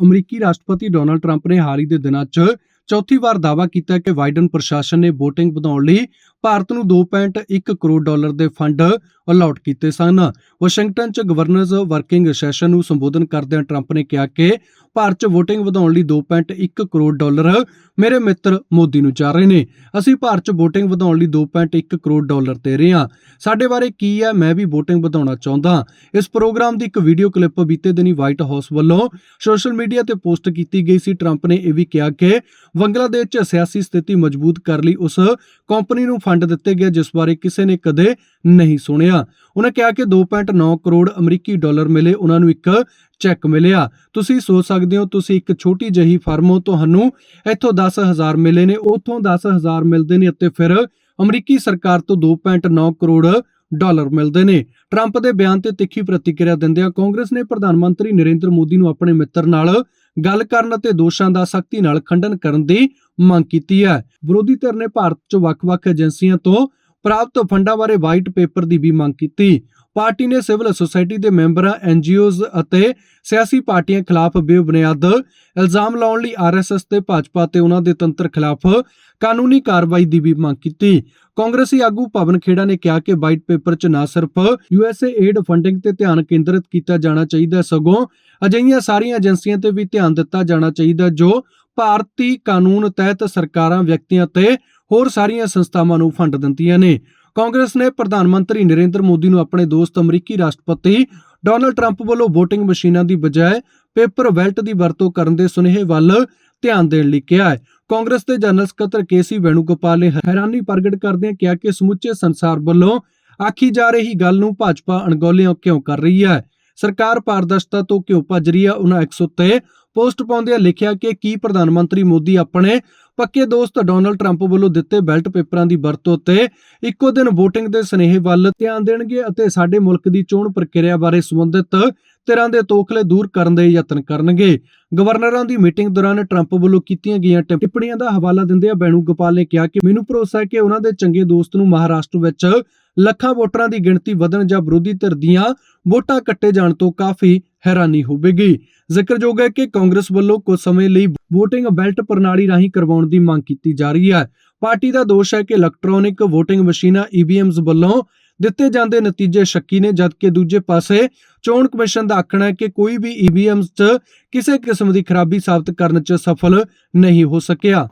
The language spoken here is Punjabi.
ਅਮਰੀਕੀ ਰਾਸ਼ਟਰਪਤੀ ਡੋਨਾਲਡ ਟਰੰਪ ਨੇ ਹਾਲ ਹੀ ਦੇ ਦਿਨਾਂ 'ਚ ਚੌਥੀ ਵਾਰ ਦਾਅਵਾ ਕੀਤਾ ਕਿ ਬਾਈਡਨ ਪ੍ਰਸ਼ਾਸਨ ਨੇ VOTING ਵਧਾਉਣ ਲਈ ਭਾਰਤ ਨੂੰ 2.1 ਕਰੋੜ ਡਾਲਰ ਦੇ ਫੰਡ ਅਲਾਟ ਕੀਤੇ ਸਨ। ਵਾਸ਼ਿੰਗਟਨ 'ਚ ਗਵਰਨਰਜ਼ ਵਰਕਿੰਗ ਸੈਸ਼ਨ ਨੂੰ ਸੰਬੋਧਨ ਕਰਦਿਆਂ ਟਰੰਪ ਨੇ ਕਿਹਾ ਕਿ ਭਾਰਤ 'ਚ VOTING ਵਧਾਉਣ ਲਈ 2.1 ਕਰੋੜ ਡਾਲਰ ਮੇਰੇ ਮਿੱਤਰ ਮੋਦੀ ਨੂੰ ਚਾਹ ਰਹੇ ਨੇ। ਅਸੀਂ ਭਾਰਤ 'ਚ VOTING ਵਧਾਉਣ ਲਈ 2.1 ਕਰੋੜ ਡਾਲਰ ਦੇ ਰਹੇ ਹਾਂ। ਸਾਡੇ ਬਾਰੇ ਕੀ ਹੈ? ਮੈਂ ਵੀ VOTING ਵਧਾਉਣਾ ਚਾਹੁੰਦਾ ਇਸ ਪ੍ਰੋਗਰਾਮ ਦੀ ਇੱਕ ਵੀਡੀਓ ਕਲਿੱਪ ਬੀਤੇ ਦਿਨੀ ਵਾਈਟ ਹਾਊਸ ਵੱਲੋਂ ਸੋਸ਼ਲ ਮੀਡੀਆ ਤੇ ਪੋਸਟ ਕੀਤੀ ਗਈ ਸੀ। ਟਰੰਪ ਨੇ ਇਹ ਵੀ ਕਿਹਾ ਕਿ ਬੰਗਲਾਦੇਸ਼ 'ਚ ਸਿਆਸੀ ਸਥਿਤੀ ਮਜ਼ਬੂਤ ਕਰਨ ਲਈ ਉਸ ਕੰਪਨੀ ਨੂੰ ਫੰਡ ਦਿੱਤੇ ਗਏ, ਜਿਸ ਬਾਰੇ ਕਿਸੇ ਨੇ ਕਦੇ ਨਹੀਂ ਸੁਣਿਆ। ਉਹਨਾਂ ਕਿਹਾ ਕਿ 2.9 ਕਰੋੜ ਅਮਰੀਕੀ ਡਾਲਰ ਮਿਲੇ, ਉਹਨਾਂ ਨੂੰ ਇੱਕ ਚੈੱਕ ਮਿਲਿਆ। ਤੁਸੀਂ ਸੋਚ ਸਕਦੇ ਹੋ, ਤੁਸੀਂ ਇੱਕ ਛੋਟੀ ਜਹੀ ਫਰਮ ਹੋ, ਤੁਹਾਨੂੰ ਇੱਥੋਂ 10000 ਮਿਲੇ ਨੇ, ਉੱਥੋਂ 10000 ਮਿਲਦੇ ਨੇ ਅਤੇ ਫਿਰ ਅਮਰੀਕੀ ਸਰਕਾਰ ਤੋਂ 2.9 ਕਰੋੜ ਡਾਲਰ ਮਿਲਦੇ ਨੇ। ਟਰੰਪ ਦੇ ਬਿਆਨ ਤੇ ਤਿੱਖੀ ਪ੍ਰਤੀਕਿਰਿਆ ਦਿੰਦਿਆਂ ਕਾਂਗਰਸ ਨੇ ਪ੍ਰਧਾਨ ਮੰਤਰੀ ਨਰਿੰਦਰ ਮੋਦੀ ਨੂੰ ਆਪਣੇ ਮਿੱਤਰ ਨਾਲ ਗੱਲ ਕਰਨ ਅਤੇ ਦੋਸ਼ਾਂ ਦਾ ਸਖਤੀ ਨਾਲ ਖੰਡਨ ਕਰਨ ਦੀ ਮੰਗ ਕੀਤੀ ਹੈ। ਵਿਰੋਧੀ ਧਿਰ ਨੇ ਭਾਰਤ 'ਚ ਵੱਖ-ਵੱਖ ਏਜੰਸੀਆਂ ਤੋਂ ਪ੍ਰਾਪਤ ਫੰਡਾਂ ਬਾਰੇ ਵਾਈਟ ਪੇਪਰ ਦੀ ਵੀ ਮੰਗ ਕੀਤੀ। ਪਾਰਟੀ ਨੇ ਸਿਵਲ ਸੁਸਾਇਟੀ ਦੇ ਮੈਂਬਰਾਂ ਐਨਜੀਓਜ਼ ਅਤੇ ਸਿਆਸੀ ਪਾਰਟੀਆਂ ਖਿਲਾਫ ਬੇਬੁਨਿਆਦ ਇਲਜ਼ਾਮ ਲਾਉਣ ਲਈ ਆਰਐਸਐਸ ਤੇ ਭਾਜਪਾ ਤੇ ਉਹਨਾਂ ਦੇ ਤੰਤਰ ਖਿਲਾਫ ਕਾਨੂੰਨੀ ਕਾਰਵਾਈ ਦੀ ਵੀ ਮੰਗ ਕੀਤੀ। ਕਾਂਗਰਸੀ ਆਗੂ ਪਵਨ ਖੇੜਾ ਨੇ ਕਿਹਾ ਕਿ ਵਾਈਟ ਪੇਪਰ 'ਚ ਨਾ ਸਿਰਫ ਯੂਐਸਏ ਏਡ ਫੰਡਿੰਗ ਤੇ ਧਿਆਨ ਕੇਂਦਰਿਤ ਕੀਤਾ ਜਾਣਾ ਚਾਹੀਦਾ, ਸਗੋਂ ਅਜਿਹੀਆਂ ਸਾਰੀਆਂ ਏਜੰਸੀਆਂ ਤੇ ਵੀ ਧਿਆਨ ਦਿੱਤਾ ਜਾਣਾ ਚਾਹੀਦਾ, ਜੋ ਭਾਰਤੀ ਕਾਨੂੰਨ ਤਹਿਤ ਸਰਕਾਰਾਂ, ਵਿਅਕਤੀਆਂ ਤੇ ਹੋਰ ਸਾਰੀਆਂ ਸੰਸਥਾਵਾਂ ਨੂੰ ਫੰਡ ਦਿੰਦੀਆਂ ਨੇ। ਕਾਂਗਰਸ ਨੇ ਪ੍ਰਧਾਨ ਮੰਤਰੀ ਨਰਿੰਦਰ ਮੋਦੀ ਨੂੰ ਆਪਣੇ ਦੋਸਤ ਅਮਰੀਕੀ ਰਾਸ਼ਟਰਪਤੀ ਡੋਨਾਲਡ ਟਰੰਪ ਵੱਲੋਂ VOTING ਮਸ਼ੀਨਾਂ ਦੀ ਬਜਾਏ ਪੇਪਰ ਵੈਲਟ ਦੀ ਵਰਤੋਂ ਕਰਨ ਦੇ ਸੁਨੇਹੇ ਵੱਲ ਧਿਆਨ ਦੇਣ ਲਈ ਕਿਹਾ ਹੈ। ਕਾਂਗਰਸ ਦੇ ਜਨਰਲ ਸਕੱਤਰ ਕੇਸੀ ਵੈਣੂਗੋਪਾਲ ਨੇ ਹੈਰਾਨੀ ਪ੍ਰਗਟ ਕਰਦਿਆਂ ਕਿਹਾ ਕਿ ਸਮੁੱਚੇ ਸੰਸਾਰ ਵੱਲੋਂ ਆਖੀ ਜਾ ਰਹੀ ਗੱਲ ਨੂੰ ਭਾਜਪਾ ਅਣਗੌਲਿਆਂ ਕਿਉਂ ਕਰ ਰਹੀ ਹੈ? ਸਰਕਾਰ ਪਾਰਦਰਸ਼ਤਾ ਤੋਂ ਕਿਉਂ ਭੱਜ ਰਹੀ ਹੈ? ਉਹਨਾਂ 100 ਤੇ ਪੋਸਟ ਪਾਉਂਦਿਆਂ ਲਿਖਿਆ ਕਿ ਕੀ ਪ੍ਰਧਾਨ ਮੰਤਰੀ ਮੋਦੀ ਆਪਣੇ ਪੱਕੇ ਦੋਸਤ ਡੋਨਲਡ ਟਰੰਪ ਵੱਲੋਂ ਦਿੱਤੇ ਬੈਲਟ ਪੇਪਰਾਂ ਦੀ ਵਰਤੋਂ ਤੇ ਇੱਕੋ ਦਿਨ VOTING ਦੇ ਸੁਨੇਹੇ ਵੱਲ ਧਿਆਨ ਦੇਣਗੇ ਅਤੇ ਸਾਡੇ ਮੁਲਕ ਦੀ ਚੋਣ ਪ੍ਰਕਿਰਿਆ ਬਾਰੇ ਸੰਬੰਧਿਤ ਧਿਰਾਂ ਦੇ ਤੋਖਲੇ ਦੂਰ ਕਰਨ ਦੇ ਯਤਨ ਕਰਨਗੇ। ਗਵਰਨਰਾਂ ਦੀ ਮੀਟਿੰਗ ਦੌਰਾਨ ਟਰੰਪ ਵੱਲੋਂ ਕੀਤੀਆਂ ਗਈਆਂ ਟਿੱਪਣੀਆਂ ਦਾ ਹਵਾਲਾ ਦਿੰਦਿਆਂ ਬੈਣੂ ਗੋਪਾਲ ਨੇ ਕਿਹਾ ਕਿ ਮੈਨੂੰ ਭਰੋਸਾ ਹੈ ਕਿ ਉਹਨਾਂ ਦੇ ਚੰਗੇ ਦੋਸਤ ਨੂੰ ਮਹਾਰਾਸ਼ਟਰ ਵਿੱਚ ਲੱਖਾਂ ਵੋਟਰਾਂ ਦੀ ਗਿਣਤੀ ਵਧਣ ਜਾਂ ਵਿਰੋਧੀ ਧਿਰ ਦੀਆਂ ਵੋਟਾਂ ਕੱਟੇ ਜਾਣ ਤੋਂ ਕਾਫੀ ਹੈਰਾਨੀ ਹੋਵੇਗੀ। ਜ਼ਿਕਰਯੋਗ ਹੈ ਕਿ ਕਾਂਗਰਸ ਵੱਲੋਂ ਕੁਝ ਸਮੇਂ ਲਈ VOTING ਬੈਲਟ ਪ੍ਰਣਾਲੀ ਰਾਹੀਂ ਕਰਵਾਉਣ ਦੀ ਮੰਗ ਕੀਤੀ ਜਾ ਰਹੀ ਹੈ। ਪਾਰਟੀ ਦਾ ਦੋਸ਼ ਹੈ ਕਿ ਇਲੈਕਟ੍ਰੋਨਿਕ VOTING ਮਸ਼ੀਨਾਂ EVMs ਵੱਲੋਂ ਦਿੱਤੇ ਜਾਂਦੇ ਨਤੀਜੇ ਸ਼ੱਕੀ ਨੇ, ਜਦਕਿ ਦੂਜੇ ਪਾਸੇ ਚੋਣ ਕਮਿਸ਼ਨ ਦਾ ਆਖਣਾ ਹੈ ਕਿ ਕੋਈ ਵੀ EVMs 'ਚ ਕਿਸੇ ਕਿਸਮ ਦੀ ਖਰਾਬੀ ਸਾਬਤ ਕਰਨ 'ਚ ਸਫਲ ਨਹੀਂ ਹੋ ਸਕਿਆ।